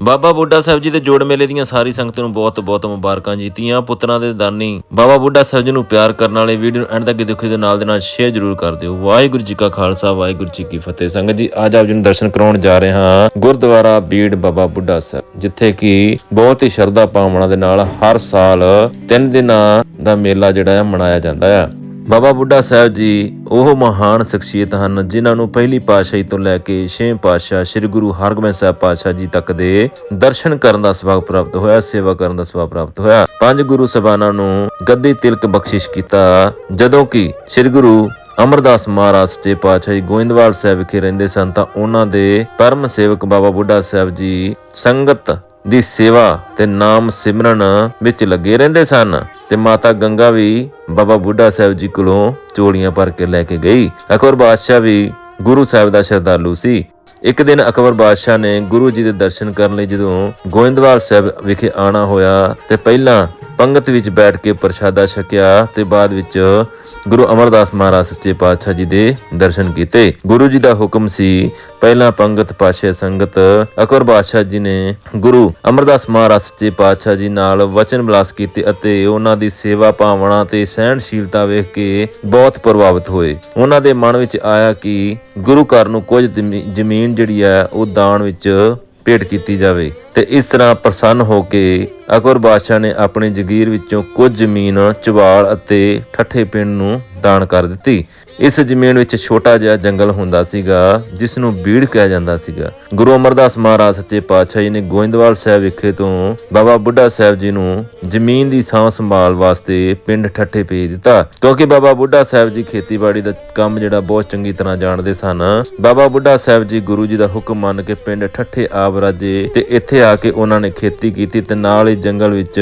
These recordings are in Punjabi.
ਬਾਬਾ ਬੁੱਢਾ ਸਾਹਿਬ ਜੀ ਦੇ ਜੋੜ ਮੇਲੇ ਦੀਆਂ ਸਾਰੀ ਸੰਗਤ ਨੂੰ ਬਹੁਤ-ਬਹੁਤ ਮੁਬਾਰਕਾਂ ਜੀ ਧੀਆਂ ਪੁੱਤਰਾਂ ਦੇ ਦਾਨੀ ਬਾਬਾ ਬੁੱਢਾ ਸਾਹਿਬ ਜੀ ਨੂੰ ਪਿਆਰ ਕਰਨ ਵਾਲੇ ਵੀਡੀਓ ਨੂੰ ਐਂਡ ਤੱਕ ਦੇਖੋ ਦੇ ਨਾਲ ਦੇ ਨਾਲ ਸ਼ੇਅਰ ਜ਼ਰੂਰ ਕਰ ਦਿਓ। ਵਾਹਿਗੁਰੂ ਜੀ ਕਾ ਖਾਲਸਾ, ਵਾਹਿਗੁਰੂ ਜੀ ਕੀ ਫਤਿਹ। ਸੰਗਤ ਜੀ, ਅੱਜ ਆਪ ਜੀ ਨੂੰ ਦਰਸ਼ਨ ਕਰਾਉਣ ਜਾ ਰਹੇ ਹਾਂ ਗੁਰਦੁਆਰਾ ਬੀੜ ਬਾਬਾ ਬੁੱਢਾ ਸਾਹਿਬ, ਜਿੱਥੇ ਕਿ ਬਹੁਤ ਹੀ ਸ਼ਰਧਾ ਭਾਵਨਾ ਦੇ ਨਾਲ ਹਰ ਸਾਲ ਤਿੰਨ ਦਿਨਾਂ ਦਾ ਮੇਲਾ ਜਿਹੜਾ ਹੈ ਮਨਾਇਆ ਜਾਂਦਾ ਹੈ ਬਾਬਾ ਬੁੱਢਾ ਸਾਹਿਬ ਜੀ ਉਹ ਮਹਾਨ ਸ਼ਖਸੀਅਤ ਹਨ, ਜਿਨ੍ਹਾਂ ਨੂੰ ਪਹਿਲੀ ਪਾਤਸ਼ਾਹੀ ਤੋਂ ਲੈ ਕੇ ਛੇਵੇਂ ਪਾਤਸ਼ਾਹ ਸ੍ਰੀ ਗੁਰੂ ਹਰਗੋਬਿੰਦ ਸਾਹਿਬ ਪਾਤਸ਼ਾਹ ਜੀ ਤੱਕ ਦੇ ਦਰਸ਼ਨ ਕਰਨ ਦਾ ਸੁਭਾਗ ਪ੍ਰਾਪਤ ਹੋਇਆ, ਸੇਵਾ ਕਰਨ ਦਾ ਸੁਭਾਗ ਪ੍ਰਾਪਤ ਹੋਇਆ। ਪੰਜ ਗੁਰੂ ਸਭਾਨਾਂ ਨੂੰ ਗੱਦੀ ਤਿਲਕ ਬਖਸ਼ਿਸ਼ ਕੀਤਾ, ਜਦੋਂ ਕਿ ਸ੍ਰੀ ਗੁਰੂ ਅਮਰਦਾਸ ਮਹਾਰਾਜ ਸੱਚੇ ਪਾਤਸ਼ਾਹ ਜੀ ਗੋਇੰਦਵਾਲ ਸਾਹਿਬ ਵਿਖੇ ਰਹਿੰਦੇ ਸਨ, ਤਾਂ ਉਹਨਾਂ ਦੇ ਪਰਮ ਸੇਵਕ ਬਾਬਾ ਬੁੱਢਾ ਸਾਹਿਬ ਜੀ ਸੰਗਤ ਦੀ ਸੇਵਾ ਤੇ ਨਾਮ ਸਿਮਰਨ ਵਿੱਚ ਲੱਗੇ ਰਹਿੰਦੇ ਸਨ ਤੇ ਮਾਤਾ ਗੰਗਾ ਵੀ ਬਾਬਾ ਬੁੱਢਾ ਸਾਹਿਬ ਜੀ ਕੋਲੋਂ ਚੋਲੀਆਂ ਭਰ ਕੇ ਲੈ ਕੇ ਗਈ। ਅਕਬਰ ਬਾਦਸ਼ਾਹ ਵੀ ਗੁਰੂ ਸਾਹਿਬ ਦਾ ਸ਼ਰਧਾਲੂ ਸੀ। ਇੱਕ ਦਿਨ ਅਕਬਰ ਬਾਦਸ਼ਾਹ ਨੇ ਗੁਰੂ ਜੀ ਦੇ ਦਰਸ਼ਨ ਕਰਨ ਲਈ ਜਦੋਂ ਗੋਇੰਦਵਾਲ ਸਾਹਿਬ ਵਿਖੇ ਆਣਾ ਹੋਇਆ ਤੇ ਪਹਿਲਾਂ ਪੰਗਤ ਵਿੱਚ ਬੈਠ ਕੇ ਪ੍ਰਸ਼ਾਦਾ ਛਕਿਆ ਤੇ ਬਾਅਦ ਵਿੱਚ ਗੁਰੂ ਅਮਰਦਾਸ ਮਹਾਰਾਜ ਸੱਚੇ ਪਾਤਸ਼ਾਹ ਜੀ ਦੇ ਦਰਸ਼ਨ ਕੀਤੇ। ਗੁਰੂ ਜੀ ਦਾ ਹੁਕਮ ਸੀ, ਪਹਿਲਾਂ ਪੰਗਤ ਪਾਸ਼ੇ ਸੰਗਤ, ਅਕਬਰ ਬਾਦਸ਼ਾਹ ਜੀ ਨੇ ਗੁਰੂ ਅਮਰਦਾਸ ਮਹਾਰਾਜ ਸੱਚੇ ਪਾਤਸ਼ਾਹ ਜੀ ਨਾਲ ਵਚਨ ਵਿਲਾਸ ਕੀਤੇ ਅਤੇ ਉਹਨਾਂ ਦੀ ਸੇਵਾ ਭਾਵਨਾ ਤੇ ਸਹਿਣਸ਼ੀਲਤਾ ਵੇਖ ਕੇ ਬਹੁਤ ਪ੍ਰਭਾਵਿਤ ਹੋਏ। ਉਹਨਾਂ ਦੇ ਮਨ ਵਿੱਚ ਆਇਆ ਕਿ ਗੁਰੂ ਘਰ ਨੂੰ ਕੁਝ ਜ਼ਮੀ- ਜ਼ਮੀਨ ਜਿਹੜੀ ਹੈ, ਉਹ ਦਾਨ ਵਿੱਚ ਭੇਟ ਕੀਤੀ ਜਾਵੇ ਤੇ ਇਸ ਤਰ੍ਹਾਂ ਪ੍ਰਸੰਨ ਹੋ ਕੇ ਅਕਬਰ ਬਾਦਸ਼ਾਹ ਨੇ ਆਪਣੀ ਜਗੀਰ ਵਿੱਚੋਂ ਕੁਝ ਜ਼ਮੀਨ ਚਵਾਲ ਅਤੇ ਠੱਠੇ ਪਿੰਡ ਨੂੰ ਦਾਨ ਕਰ ਦਿੱਤੀ। ਇਸ ਜ਼ਮੀਨ ਵਿੱਚ ਛੋਟਾ ਜਿਹਾ ਜੰਗਲ ਹੁੰਦਾ ਸੀਗਾ ਜਿਸ ਨੂੰ ਬੀੜ ਕਿਹਾ ਜਾਂਦਾ ਸੀਗਾ। ਗੁਰੂ ਅਮਰਦਾਸ ਮਹਾਰਾਜ ਸੱਚੇ ਪਾਤਸ਼ਾਹ ਜੀ ਨੇ ਗੋਇੰਦਵਾਲ ਸਾਹਿਬ ਵਿਖੇ ਤੋਂ ਬਾਬਾ ਬੁੱਢਾ ਸਾਹਿਬ ਜੀ ਨੂੰ ਜ਼ਮੀਨ ਦੀ ਸਾਂਭ ਸੰਭਾਲ ਵਾਸਤੇ ਪਿੰਡ ਠੱਠੇ ਭੇਜ ਦਿੱਤਾ। ਕਿਉਂਕਿ ਬਾਬਾ ਬੁੱਢਾ ਸਾਹਿਬ ਜੀ ਖੇਤੀਬਾੜੀ ਦਾ ਕੰਮ ਜਿਹੜਾ ਬਹੁਤ ਚੰਗੀ ਤਰ੍ਹਾਂ ਜਾਣਦੇ ਸਨ, ਬਾਬਾ ਬੁੱਢਾ ਸਾਹਿਬ ਜੀ ਗੁਰੂ ਜੀ ਦਾ ਹੁਕਮ ਮੰਨ ਕੇ ਪਿੰਡ ਠੱਠੇ ਆਪ ਰਾਜੇ ਤੇ ਇੱਥੇ ਆ ਕੇ ਉਹਨਾਂ ਨੇ ਖੇਤੀ ਕੀਤੀ ਤੇ ਨਾਲ ਹੀ ਜੰਗਲ ਵਿੱਚ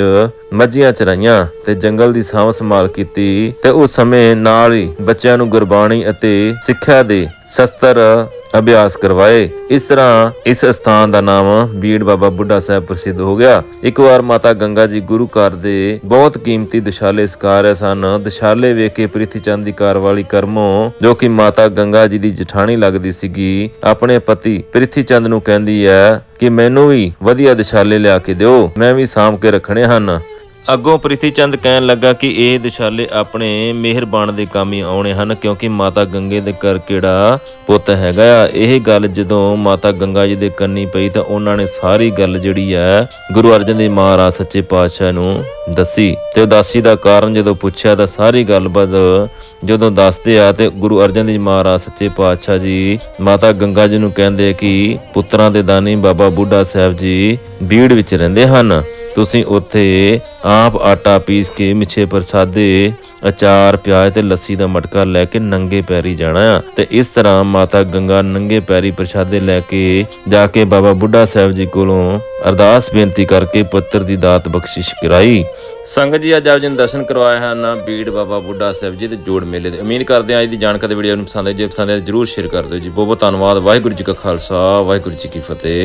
ਮੱਝੀਆਂ ਚਰਾਈਆਂ ਤੇ ਜੰਗਲ ਦੀ ਸਾਂਭ ਸੰਭਾਲ ਕੀਤੀ ਤੇ ਉਸ ਸਮੇਂ ਨਾਲ ਹੀ ਬੱਚਿਆਂ ਨੂੰ ਗੁਰਬਾਣੀ ਅਤੇ ਸਿੱਖਿਆ ਦੇ ਸ਼ਸਤਰ ਅਭਿਆਸ ਕਰਵਾਏ। ਇਸ ਤਰ੍ਹਾਂ ਇਸ ਸਥਾਨ ਦਾ ਨਾਮ ਬੀੜ ਬਾਬਾ ਬੁੱਢਾ ਸਾਹਿਬ ਪ੍ਰਸਿੱਧ ਹੋ ਗਿਆ। ਇੱਕ ਵਾਰ ਮਾਤਾ ਗੰਗਾ ਜੀ ਗੁਰੂ ਘਰ ਦੇ ਬਹੁਤ ਕੀਮਤੀ ਦਸ਼ਾਲੇ ਸਕਾਰ ਸਨ। ਦਸ਼ਾਲੇ ਵੇਖ ਕੇ ਪ੍ਰਿਥੀ ਚੰਦ ਦੀ ਕਾਰ ਵਾਲੀ ਕਰਮੋ, ਜੋ ਕਿ ਮਾਤਾ ਗੰਗਾ ਜੀ ਦੀ ਜਠਾਣੀ ਲੱਗਦੀ ਸੀਗੀ, ਆਪਣੇ ਪਤੀ ਪ੍ਰਿਥੀ ਚੰਦ ਨੂੰ ਕਹਿੰਦੀ ਹੈ ਕਿ ਮੈਨੂੰ ਵੀ ਵਧੀਆ ਦਸ਼ਾਲੇ ਲਿਆ ਕੇ ਦਿਓ, ਮੈਂ ਵੀ ਸਾਂਭ ਕੇ ਰੱਖਣੇ ਹਨ। ਅੱਗੋਂ ਪ੍ਰਿਥੀ ਚੰਦ ਕਹਿਣ ਲੱਗਾ ਕਿ ਇਹ ਦਿਸ਼ਾਲੇ ਆਪਣੇ ਮਿਹਰਬਾਨ ਦੇ ਕੰਮ ਹੀ ਆਉਣੇ ਹਨ, ਕਿਉਂਕਿ ਮਾਤਾ ਗੰਗੇ ਦੇ ਘਰ ਕਿਹੜਾ ਪੁੱਤ ਹੈਗਾ ਇਹ ਗੱਲ ਜਦੋਂ ਮਾਤਾ ਗੰਗਾ ਜੀ ਦੇ ਕੰਨੀ ਪਈ ਤਾਂ ਉਹਨਾਂ ਨੇ ਸਾਰੀ ਗੱਲ ਜਿਹੜੀ ਹੈ ਗੁਰੂ ਅਰਜਨ ਦੇਵ ਮਹਾਰਾਜ ਸੱਚੇ ਪਾਤਸ਼ਾਹ ਨੂੰ ਦੱਸੀ ਤੇ ਉਦਾਸੀ ਦਾ ਕਾਰਨ ਜਦੋਂ ਪੁੱਛਿਆ ਤਾਂ ਸਾਰੀ ਗੱਲਬਾਤ ਜਦੋਂ ਦੱਸਦੇ ਆ ਤੇ ਗੁਰੂ ਅਰਜਨ ਦੇਵ ਮਹਾਰਾਜ ਸੱਚੇ ਪਾਤਸ਼ਾਹ ਜੀ, ਮਾਤਾ ਗੰਗਾ ਜੀ ਨੂੰ ਕਹਿੰਦੇ ਕਿ ਪੁੱਤਰਾਂ ਦੇ ਦਾਨੀ ਬਾਬਾ ਬੁੱਢਾ ਸਾਹਿਬ ਜੀ ਬੀੜ ਵਿੱਚ ਰਹਿੰਦੇ ਹਨ। ਤੁਸੀਂ ਉੱਥੇ ਆਪ ਆਟਾ ਪੀਸ ਕੇ ਮਿੱਛੇ ਪ੍ਰਸਾਦੇ, ਅਚਾਰ, ਪਿਆਜ਼ ਤੇ ਲੱਸੀ ਦਾ ਮਟਕਾ ਲੈ ਕੇ ਨੰਗੇ ਪੈਰੀ ਜਾਣਾ ਆ। ਤੇ ਇਸ ਤਰ੍ਹਾਂ ਮਾਤਾ ਗੰਗਾ ਨੰਗੇ ਪੈਰੀ ਪ੍ਰਸਾਦੇ ਲੈ ਕੇ ਜਾ ਕੇ ਬਾਬਾ ਬੁੱਢਾ ਸਾਹਿਬ ਜੀ ਕੋਲੋਂ ਅਰਦਾਸ ਬੇਨਤੀ ਕਰਕੇ ਪੁੱਤਰ ਦੀ ਦਾਤ ਬਖਸ਼ਿਸ਼ ਕਰਾਈ। ਸੰਗਤ ਜੀ, ਅੱਜ ਆਪ ਜੀ ਨੂੰ ਦਰਸ਼ਨ ਕਰਵਾਏ ਹਨ ਬੀੜ ਬਾਬਾ ਬੁੱਢਾ ਸਾਹਿਬ ਜੀ ਦੇ ਜੋੜ ਮੇਲੇ ਦੇ। ਉਮੀਦ ਕਰਦੇ ਹਾਂ ਅੱਜ ਦੀ ਜਾਣਕਾਰੀ ਵੀਡੀਓ ਨੂੰ ਪਸੰਦ ਆਈ ਜੇ ਪਸੰਦ ਆਈ ਜਰੂਰ ਸ਼ੇਅਰ ਕਰ ਦਿਓ ਜੀ। ਬਹੁਤ ਬਹੁਤ ਧੰਨਵਾਦ। ਵਾਹਿਗੁਰੂ ਜੀ ਕਾ ਖਾਲਸਾ, ਵਾਹਿਗੁਰੂ ਜੀ ਕੀ ਫਤਿਹ।